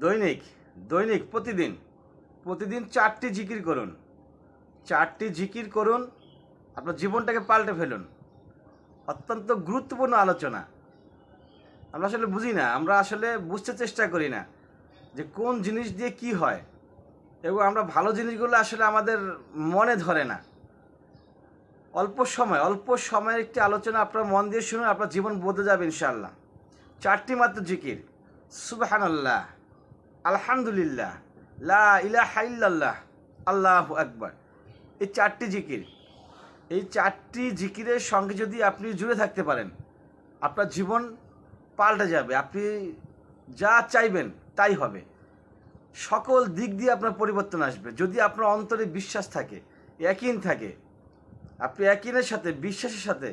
দৈনিক দৈনিক প্রতিদিন প্রতিদিন চারটি জিকির করুন। চারটি জিকির করুন, আপনার জীবনটাকে পাল্টে ফেলুন। অত্যন্ত গুরুত্বপূর্ণ আলোচনা। আমরা আসলে বুঝি না, আমরা আসলে বুঝতে চেষ্টা করি না যে কোন জিনিস দিয়ে কি হয়। এবং আমরা ভালো জিনিসগুলো আসলে আমাদের মনে ধরে না। অল্প সময়, অল্প সময়ের একটি আলোচনা আপনার মন দিয়ে শুনুন, আপনার জীবন বদলে যাবে ইনশাল্লাহ চারটি মাত্র জিকির। সুবাহান আল্লাহ আলহামদুলিল্লাহ, লা ইলাহা ইল্লাল্লাহ, আল্লাহ আকবার। এই চারটি জিকির, এই চারটি জিকিরের সঙ্গে যদি আপনি জুড়ে থাকতে পারেন, আপনার জীবন পাল্টে যাবে, আপনি যা চাইবেন তাই হবে। সকল দিক দিয়ে আপনার পরিবর্তন আসবে। যদি আপনার অন্তরে বিশ্বাস থাকে একইন থাকে, আপনি একইনের সাথে, বিশ্বাসের সাথে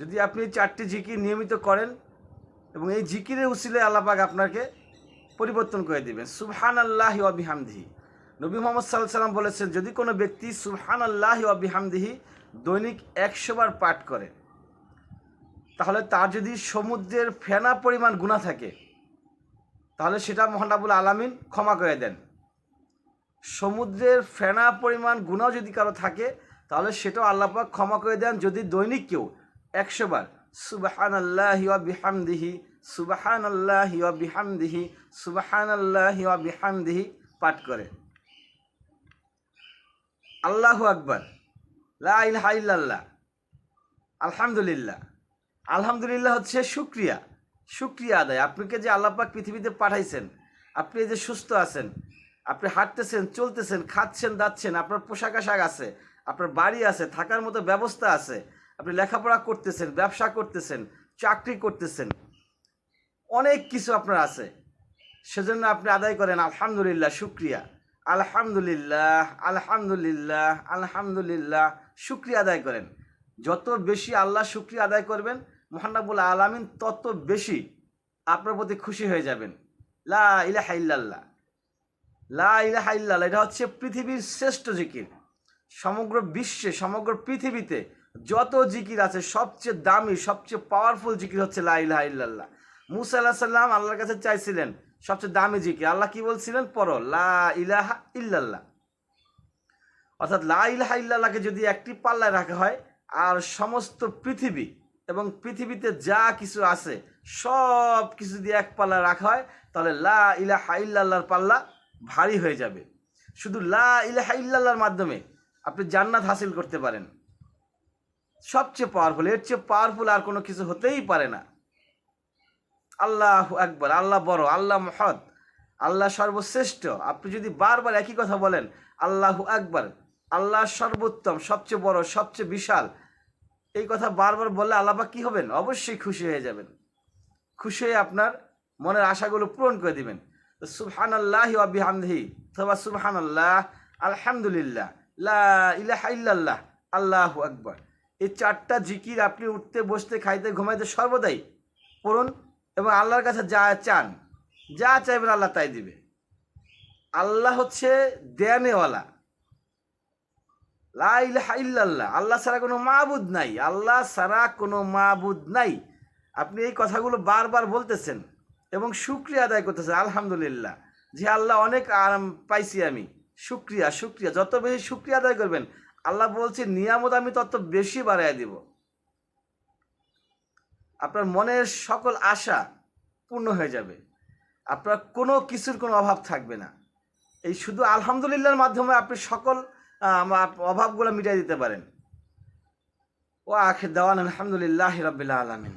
যদি আপনি চারটি জিকির নিয়মিত করেন এবং এই জিকিরের উসিলে আল্লাপাক আপনাকে পরিবর্তন করে দিবেন। সুবহান আল্লাহি অবিহামদিহি নবী মোহাম্মদ সাল্লাহ সাল্লাম বলেছেন, যদি কোনো ব্যক্তি সুবহান আল্লাহি অবিহামদিহি দৈনিক একশো বার পাঠ করে, তাহলে তার যদি সমুদ্রের ফেনা পরিমাণ গুণা থাকে, তাহলে সেটা মহানাবুল আলামিন ক্ষমা করে দেন। সমুদ্রের ফেনা পরিমাণ গুণাও যদি কারও থাকে, তাহলে সেটাও আল্লাপাক ক্ষমা করে দেন যদি দৈনিক কেউ একশো বার। সুবাহান আল্লাহ বিহামদিহি সুবাহান আল্লাহ বিহামদিহি সুবাহান আল্লাহ বিহামদিহি পাঠ করে। আল্লাহু আকবার। লা ইলাহা ইল্লাল্লাহ। আলহামদুলিল্লাহ। আলহামদুলিল্লাহ হচ্ছে শুক্রিয়া শুক্রিয়া আদায়। আপনাকে যে আল্লাপাক পৃথিবীতে পাঠাইছেন, আপনি যে সুস্থ আছেন, আপনি হাঁটতেছেন, চলতেছেন, খাচ্ছেন, দাচ্ছেন, আপনার পোশাক আশাক আছে, আপনার বাড়ি আছে, থাকার মতো ব্যবস্থা আছে, আপনি লেখাপড়া করতেছেন, ব্যবসা করতেছেন, চাকরি করতেছেন অনেক কিছু আপনার আছে। সেজন্য আপনি আদায় করেন, আলহামদুলিল্লাহ, শুক্রিয়া। আলহামদুলিল্লাহ আলহামদুলিল্লাহ আলহামদুলিল্লাহ, শুক্রিয়া আদায় করেন। যত বেশি আল্লাহ শুক্রিয়া আদায় করবেন মোহান্নাবুল আলমিন তত বেশি আপনার প্রতি খুশি হয়ে যাবেন। লা ইলাহা ইল্লাল্লাহ। লা ইলাহা ইল্লাল্লাহ, এটা হচ্ছে পৃথিবীর শ্রেষ্ঠ জিকির। সমগ্র বিশ্বে, সমগ্র পৃথিবীতে যত জিকির আছে, সবচেয়ে দামি, সবচেয়ে পাওয়ারফুল জিকির হচ্ছে লা ইলাহা ইল্লাল্লাহ। মুসা আল্লাহ সাল্লাম আল্লাহর কাছে চাইছিলেন, সবচেয়ে দামি জিকির। আল্লাহ কি বলছিলেন? পড়ো, লা ইলাহা ইল্লাল্লাহ। অর্থাৎ লা ইলাহা ইল্লাল্লাহকে যদি একটি পাল্লায় রাখা হয়, আর সমস্ত পৃথিবী এবং পৃথিবীতে যা কিছু আছে, সব কিছু যদি এক পাল্লা রাখা হয়, তাহলে লা ইলাহা ইল্লাল্লাহর পাল্লা ভারী হয়ে যাবে। শুধু লা ইলাহা ইল্লাল্লাহর মাধ্যমে আপনি জান্নাত হাসিল করতে পারেন। সবচেয়ে পাওয়ারফুল এর চেয়ে পাওয়ারফুল আর কোনো কিছু হতেই পারে না। আল্লাহ একবার আল্লাহ বড়, আল্লাহ মহৎ, আল্লাহ সর্বশ্রেষ্ঠ। আপনি যদি বারবার একই কথা বলেন, আল্লাহ একবার আল্লাহ সর্বোত্তম, সবচেয়ে বড়, সবচেয়ে বিশাল, এই কথা বারবার বললে আল্লাহবা কি হবেন? অবশ্যই খুশি হয়ে যাবেন। খুশি হয়ে আপনার মনের আশাগুলো পূরণ করে দিবেন। সুবহান আল্লাহ আবিহামদিহি অথবা সুবহান আল্লাহ আলহামদুলিল্লাহ ইলাহা ইল্লাল্লাহ, আল্লাহ আকবর। এই চারটা জিকির আপনি উঠতে, বসতে, খাইতে, ঘুমাইতে সর্বদাই পড়ুন। এবং আল্লাহর কাছে যা চান, যা চাইবেন আল্লাহ তাই দিবে। আল্লাহ হচ্ছে দেয়ানেওয়ালা। লা ইলাহা ইল্লাল্লাহ। আল্লাহ ছাড়া কোনো মাবুদ নাই। আল্লাহ ছাড়া কোনো মাবুদ নাই। আপনি এই কথাগুলো বারবার বলতেছেন এবং শুক্রিয়া আদায় করতেছেন, আলহামদুলিল্লাহ। যে আল্লাহ অনেক আরাম পাইছি আমি। শুক্রিয়া শুক্রিয়া। যত বেশি শুক্রিয়া আদায় করবেন, আল্লাহ বলছে, নিয়ামত আমি তত বেশি বাড়াইয়া দিব। আপনার মনের সকল আশা পূর্ণ হয়ে যাবে। আপনার কোনো কিছুর কোনো অভাব থাকবে না। এই শুধু আলহামদুলিল্লাহর মাধ্যমে আপনি সকল অভাবগুলো মিটাই দিতে পারেন। ও আখের দেওয়ান আলহামদুলিল্লাহ রবিল্লা আলমিন।